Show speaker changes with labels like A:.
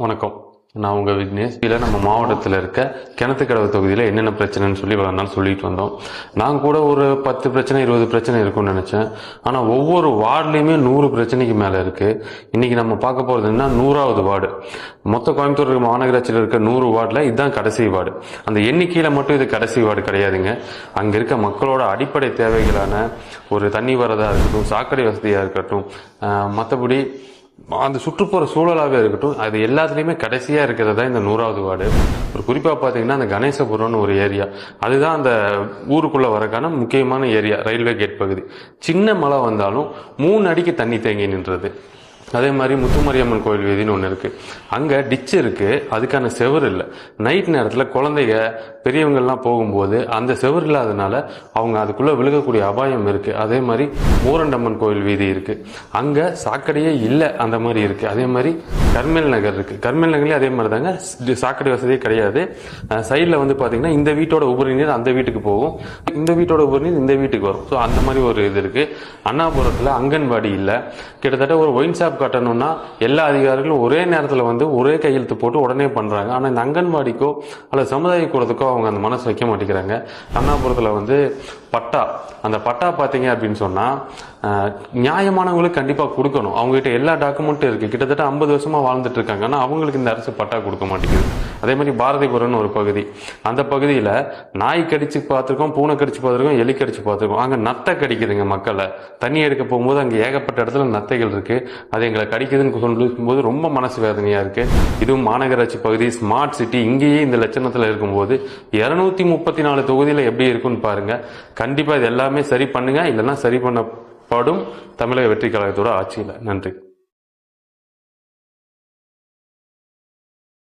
A: வணக்கம். நான் உங்கள் விக்னேஷ். இதில் நம்ம மாவட்டத்தில் இருக்க கிணத்துக்கடவு தொகுதியில் என்னென்ன பிரச்சனைன்னு சொல்லி இவ்வளோ நாள் சொல்லிட்டு வந்தோம். நான் கூட ஒரு பத்து பிரச்சனை இருபது பிரச்சனை இருக்கும்னு நினச்சேன். ஆனால் ஒவ்வொரு வார்டுலேயுமே நூறு பிரச்சனைக்கு மேலே இருக்குது இன்றைக்கி நம்ம பார்க்க போகிறது என்ன நூறாவது வார்டு. மொத்த கோயம்புத்தூர் மாநகராட்சியில் இருக்க நூறு வார்டில் இதுதான் கடைசி வார்டு. அந்த எண்ணிக்கையில் மட்டும் இது கடைசி வார்டு கிடையாதுங்க. அங்கே இருக்க மக்களோட அடிப்படை தேவைகளான ஒரு தண்ணி வரதாக இருக்கட்டும் சாக்கடை வசதியாக இருக்கட்டும் மற்றபடி அந்த சுற்றுப்புற சூழலாகவே இருக்கட்டும் அது எல்லாத்துலேயுமே கடைசியாக இருக்கிறது தான் இந்த நூறாவது வார்டு. ஒரு குறிப்பாக பார்த்தீங்கன்னா அந்த கணேசபுரம்னு ஒரு ஏரியா. அதுதான் அந்த ஊருக்குள்ளே வரக்கான முக்கியமான ஏரியா ரயில்வே கேட் பகுதி. சின்ன மழை வந்தாலும் மூணு அடிக்கு தண்ணி தேங்கி நின்றது. அதே மாதிரி முத்துமாரியம்மன் கோயில் வீதின்னு ஒன்று இருக்குது அங்கே டிச்சு இருக்குது அதுக்கான செவர் இல்லை. நைட் நேரத்தில் குழந்தைங்க பெரியவங்கள்லாம் போகும்போது அந்த செவர் இல்லாதனால அவங்க அதுக்குள்ளே விழுகக்கூடிய அபாயம் இருக்குது அதே மாதிரி மூரண்டம்மன் கோயில் வீதி இருக்குது அங்கே சாக்கடையே இல்லை அந்த மாதிரி இருக்குது அதே மாதிரி கர்மேல் நகர் இருக்குது கர்மேல் நகர்லேயும் அதே மாதிரி தாங்க சாக்கடை வசதியே கிடையாது. சைடில் வந்து பார்த்திங்கன்னா இந்த வீட்டோட உபரி நீர் அந்த வீட்டுக்கு போகும். இந்த வீட்டோட உபரி நீர் இந்த வீட்டுக்கு வரும். ஸோ அந்த மாதிரி ஒரு இது இருக்குது அண்ணாபுரத்தில் அங்கன்வாடி இல்லை. கிட்டத்தட்ட ஒரு ஒயின் ஷாப் கட்டணும்னா எல்லா அதிகாரிகளும் ஒரே நேரத்தில் வந்து ஒரே கையெழுத்து போட்டு உடனே பண்ணுறாங்க ஆனால் இந்த அங்கன்வாடிக்கோ அல்லது சமுதாய கூடத்துக்கோ அவங்க அந்த மனசு வைக்க மாட்டேங்கிறாங்க. அண்ணாபுரத்தில் வந்து பட்டா அந்த பட்டா பார்த்தீங்க அப்படின்னு சொன்னால் நியாயமானவங்களுக்கு கண்டிப்பாக கொடுக்கணும். அவங்ககிட்ட எல்லா டாக்குமெண்ட்டும் இருக்குது கிட்டத்தட்ட ஐம்பது வருஷமாக வாழ்ந்துட்டு இருக்காங்க. ஆனால் அவங்களுக்கு இந்த அரசு பட்டா கொடுக்க மாட்டேங்குது. அதே மாதிரி பாரதிபுரம்னு ஒரு பகுதி. அந்த பகுதியில் நாய் கடிச்சு பார்த்துருக்கோம் பூனை கடிச்சு பார்த்துருக்கோம் எலி கடிச்சு பார்த்துருக்கோம். அங்கே நத்தை கடிக்குதுங்க மக்களை. தண்ணி எடுக்க போகும்போது அங்கே ஏகப்பட்ட இடத்துல நத்தைகள் இருக்குது அது எங்களை கடிக்குதுன்னு சொல்லும்போது ரொம்ப மனசு வேதனையாக இருக்கு. இதுவும் மாநகராட்சி பகுதி ஸ்மார்ட் சிட்டி இங்கேயே இந்த லட்சணத்தில் இருக்கும்போது இரநூத்தி முப்பத்தி நாலு தொகுதியில் எப்படி இருக்குன்னு பாருங்க. கண்டிப்பாக இது எல்லாமே சரி பண்ணுங்க. இல்லைன்னா சரி பண்ணப்படும் தமிழக வெற்றி கழகத்தோட ஆட்சியில். நன்றி.